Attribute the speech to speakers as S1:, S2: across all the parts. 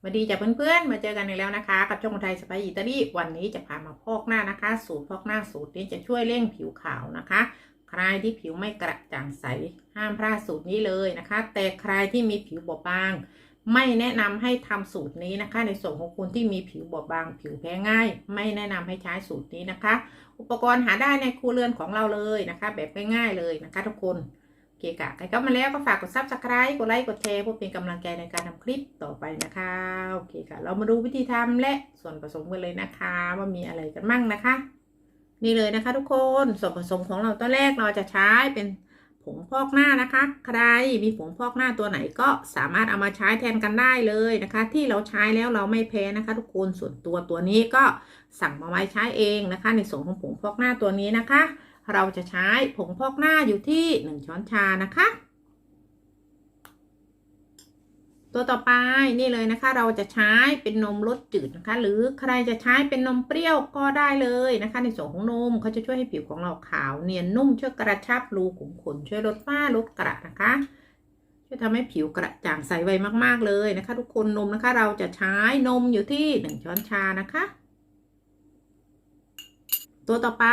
S1: สวัสดีจ้ะเพื่อนๆ มาเจอกันอีกแล้วนะคะ กับช่องไทยสไปอิตาลีวันนี้จะพามาพอกหน้านะคะ สูตรพอกหน้าสูตรนี้จะช่วยเร่งผิวขาวนะคะ ใครที่ผิวไม่กระจ่างใสห้ามพลาดสูตรนี้เลยนะคะ แต่ใครที่มีผิวบอบบาง ไม่แนะนำให้ทำสูตรนี้นะคะ ในส่วนของคุณที่มีผิวบอบบาง ผิวแพ้ง่าย ไม่แนะนำให้ใช้สูตรนี้นะคะ อุปกรณ์หาได้ในครัวเรือนของเราเลยนะคะ แบบง่ายๆเลยนะคะ ทุกคน เคค่ะใครเข้ามาแล้วก็ฝากกด subscribe กดไลค์กดแชร์เพื่อเป็นกำลังใจในการทำคลิปต่อไปนะคะโอเคค่ะ เรามาดูวิธีทำและส่วนผสมกันเลยนะคะ ว่ามีอะไรกันมั่งนะคะ นี่เลยนะคะ ทุกคนส่วนผสมของเราตอนแรกเราจะใช้เป็นผงพอกหน้านะคะ ใครมีผงพอกหน้าตัวไหนก็สามารถเอามาใช้แทนกันได้เลยนะคะ ที่เราใช้แล้วเราไม่แพ้นะคะ ทุกคนส่วนตัวตัวนี้ก็สั่งมาไว้ใช้เองนะคะ ในส่วนของผงพอกหน้าตัวนี้นะคะ เราจะใช้ผงพอกหน้าอยู่ที่ 1 ช้อนชานะคะ ตัวต่อไปนี่เลยนะคะ เราจะใช้เป็นนมรสจืดนะคะ หรือใครจะใช้เป็นนมเปรี้ยวก็ได้เลยนะคะ ในส่วนของนมเขาจะช่วยให้ผิวของเราขาวเนียนนุ่มช่วยกระชับรูขุมขนช่วยลดฝ้าลดกระนะคะช่วยทำให้ผิวกระจ่างใสไวมาก ๆ เลยนะคะ ทุกคนนมนะคะ เราจะใช้นมอยู่ที่ 1 ช้อนชานะคะ ตัวต่อไป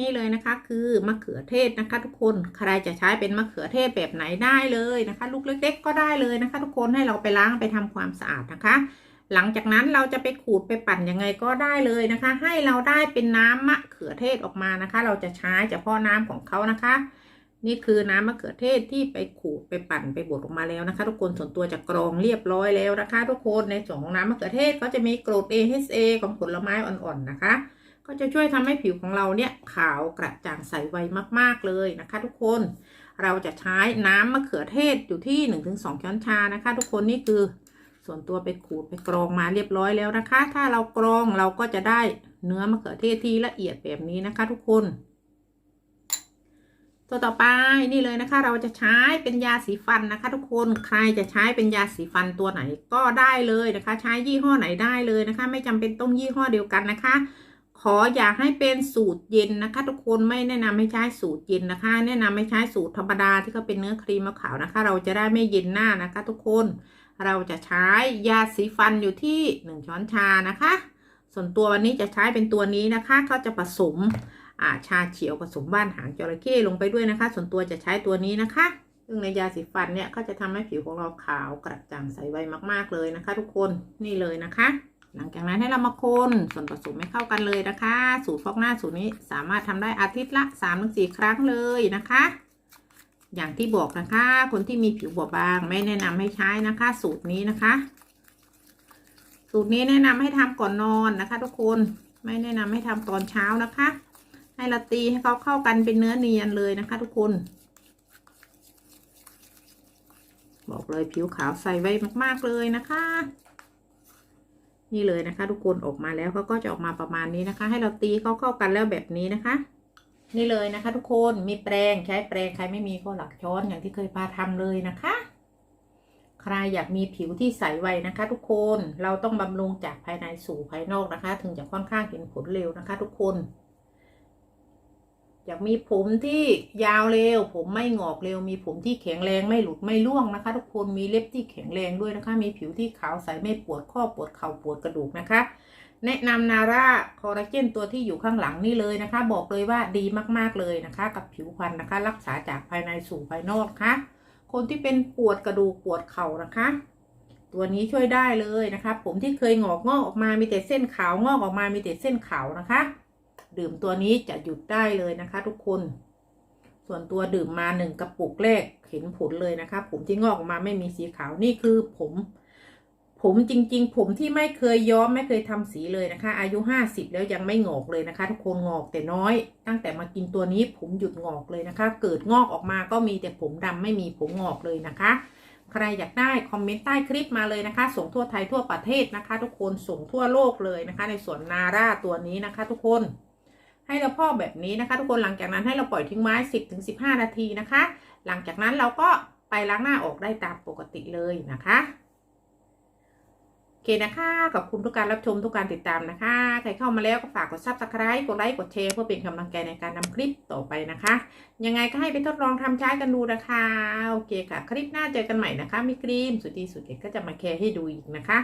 S1: นี่เลยนะคะคือมะเขือเทศนะคะ ทุกคนใครจะใช้เป็นมะเขือเทศแบบไหนได้เลยนะคะ ลูกเล็ก ๆ ก็ได้เลยนะคะ ทุกคนให้เราไปล้างไปทำความสะอาดนะคะ หลังจากนั้นเราจะไปขูดไปปั่นยังไงก็ได้เลยนะคะ ให้เราได้เป็นน้ำมะเขือเทศออกมานะคะ เราจะใช้เฉพาะน้ำของเขานะคะ นี่คือน้ำมะเขือเทศที่ไปขูดไปปั่นไปบดออกมาแล้วนะคะ ทุกคนส่วนตัวจะกรองเรียบร้อยแล้วนะคะ ทุกคนในส่วนของน้ำมะเขือเทศก็จะมีกรด AHA ของผลไม้อ่อนๆนะคะ ก็จะช่วยทำให้ผิวของเราเนี่ยขาวกระจ่างใสไวมากๆเลยนะคะ ทุกคนเราจะใช้น้ำมะเขือเทศอยู่ที่ 1-2 ช้อนชานะคะ ทุกคนนี่คือส่วนตัวไปขูดไปกรองมาเรียบร้อยแล้วนะคะ ถ้าเรากรองเราก็จะได้เนื้อมะเขือเทศที่ละเอียดแบบนี้นะคะ ทุกคน ตัวต่อไปนี่เลยนะคะ เราจะใช้เป็นยาสีฟันนะคะ ทุกคนใครจะใช้เป็นยาสีฟันตัวไหนก็ได้เลยนะคะ ใช้ยี่ห้อไหนได้เลยนะคะ ไม่จำเป็นต้องยี่ห้อเดียวกันนะคะ ขออย่าให้เป็นสูตรเย็นนะคะ ทุกคนไม่แนะนำให้ใช้สูตรเย็นนะคะ แนะนำให้ใช้สูตรธรรมดาที่เขาเป็นเนื้อครีมมะขาวนะคะ เราจะได้ไม่เย็นหน้านะคะ ทุกคนเราจะใช้ยาสีฟันอยู่ที่หนึ่งช้อนชานะคะ ส่วนตัววันนี้จะใช้เป็นตัวนี้นะคะเขาจะผสมอาชาเขียวผสมบ้านหางจระเข้ลงไปด้วยนะคะ ส่วนตัวจะใช้ตัวนี้นะคะ ซึ่งในยาสีฟันเนี่ยก็จะทำให้ผิวของเราขาวกระจ่างใสไวมากๆเลยนะคะ ทุกคนนี่เลยนะคะ หลังจากนั้นให้เรามาคนส่วนผสมให้เข้ากันเลยนะคะ สูตรฟอกหน้าสูตรนี้สามารถทำได้อาทิตย์ละ3าถึงสครั้งเลยนะคะ อย่างที่บอกนะคะ คนที่มีผิวบอบบางไม่แนะนำให้ใช้นะคะ สูตรนี้นะคะ สูตรนี้แนะนำให้ทำก่อนนอนนะคะ ทุกคนไม่แนะนำให้ทำตอนเช้านะคะ ให้เราตีให้เขาเข้ากันเป็นเนื้อเนียนเลยนะคะ ทุกคน บอกเลยผิวขาวใสไวมากๆเลยนะคะ นี่เลยนะคะ ทุกคนออกมาแล้วเขาก็จะออกมาประมาณนี้นะคะ ให้เราตีเขาเข้ากันแล้วแบบนี้นะคะ นี่เลยนะคะ ทุกคนมีแปรงใช้แปรงใครไม่มีก็หลักช้อนอย่างที่เคยพาทำเลยนะคะ ใครอยากมีผิวที่ใสไวนะคะ ทุกคนเราต้องบำรุงจากภายในสู่ภายนอกนะคะ ถึงจะค่อนข้างเห็นผลเร็วนะคะ ทุกคน อยากมีผมที่ยาวเร็ว ผมไม่งอกเร็ว มีผมที่แข็งแรงไม่หลุดไม่ร่วงนะคะ ทุกคนมีเล็บที่แข็งแรงด้วยนะคะ มีผิวที่ขาวใสไม่ปวดข้อปวดเข่าปวดกระดูกนะคะ แนะนำนาร่าคอลลาเจนตัวที่อยู่ข้างหลังนี่เลยนะคะ บอกเลยว่าดีมากๆเลยนะคะ กับผิวพรรณนะคะ รักษาจากภายในสู่ภายนอกนะคะคนที่เป็นปวดกระดูกปวดเข่านะคะ ตัวนี้ช่วยได้เลยนะคะ ผมที่เคยงอกงอกออกมามีแต่เส้นขาวงอกออกมามีแต่เส้นขาวนะคะ ดื่มตัวนี้จะหยุดได้เลยนะคะ ทุกคน ส่วนตัวดื่มมาหนึ่งกระปุกแรกเห็นผลเลยนะคะ ผมที่งอกออกมาไม่มีสีขาวนี่คือผม ผมจริง ๆ ผมที่ไม่เคยย้อมไม่เคยทำสีเลยนะคะ อายุห้าสิบแล้วยังไม่งอกเลยนะคะ ทุกคนงอกแต่น้อย ตั้งแต่มากินตัวนี้ผมหยุดงอกเลยนะคะ เกิดงอกออกมาก็มีแต่ผมดำไม่มีผมงอกเลยนะคะใครอยากได้คอมเมนต์ใต้คลิปมาเลยนะคะ ส่งทั่วไทยทั่วประเทศนะคะ ทุกคนส่งทั่วโลกเลยนะคะ ในส่วนนาร่าตัวนี้นะคะ ทุกคน ให้เราพอกแบบนี้นะคะ ทุกคนหลังจากนั้นให้เราปล่อยทิ้งไว้10-15นาทีนะคะ หลังจากนั้นเราก็ไปล้างหน้าออกได้ตามปกติเลยนะคะโอเคนะคะขอบคุณทุกการรับชมทุกการติดตามนะคะ ใครเข้ามาแล้วก็ฝากกด subscribe กดไลค์กดแชร์เพื่อเป็นกำลังใจในการทำคลิปต่อไปนะคะ ยังไงก็ให้ไปทดลองทำใช้กันดูนะคะ โอเคค่ะ คลิปหน้าเจอกันใหม่นะคะ มีครีมสุดดีสุดเด็ดก็จะมาแชร์ให้ดูอีกนะคะ